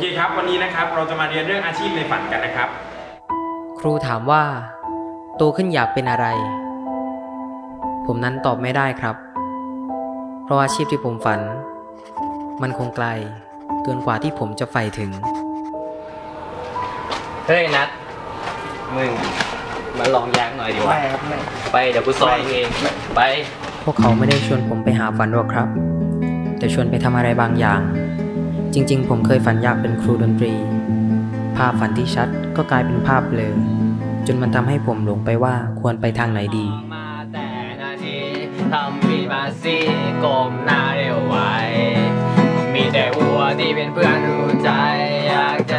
เคครับ วันนี้นะครับเราจะมาเรียนเรื่องอาชีพในฝันกันนะครับ ครูถามว่า โตขึ้นอยากเป็นอะไร ผมนั้นตอบไม่ได้ครับ เพราะอาชีพที่ผมฝัน มันคงไกล เกินกว่าที่ผมจะใฝ่ถึง เฮ้ยนัดมึงมาลองยางหน่อยดีวะไปเดี๋ยวกูสอนมึงเองไป พวกเขาไม่ได้ชวนผมไปหาฝันหรอกครับ แต่ชวนไปทำอะไรบางอย่าง จริง ๆ ผมเคยฝันอยากเป็นครูดนตรี ภาพฝันที่ชัดก็กลายเป็นภาพเบลอจนมันทำให้ผมหลงไปว่าควรไปทางไหนดีมาแต่นาทีทำมีมาซีกลมหน้าเร็วไวมีแต่วัวที่เป็นเพื่อนรู้ใจอยากจะ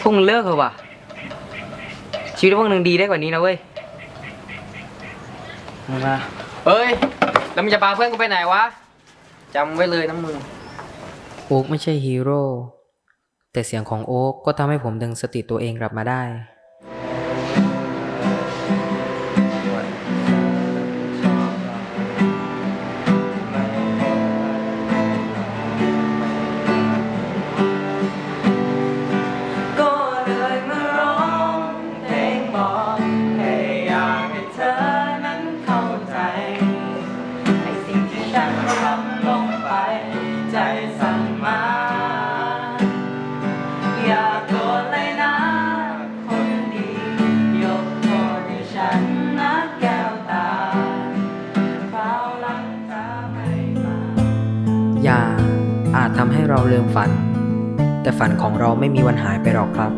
พวกมึงเลิกเถอะว่ะชีวิตพวกมึงดีได้กว่านี้นะเว้ยมาเฮ้ย แล้วมึงจะพาเพื่อนกูไปไหนวะจำไว้เลยนะมึง โอ๊กไม่ใช่ฮีโร่ แต่เสียงของโอ๊กก็ทำให้ผมดึงสติตัวเองกลับมาได้ ก็เลยมาร้องเพลงบอกให้อยากให้เธอนั้นเข้าใจให้สิ่งที่ฉันทำลงไป ใจสั่ง ยาอาจทำให้เราลืมฝัน แต่ฝันของเราไม่มีวันหายไปหรอกครับ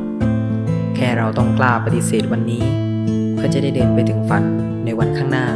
แค่เราต้องกล้าปฏิเสธวันนี้ เพื่อจะได้เดินไปถึงฝันในวันข้างหน้า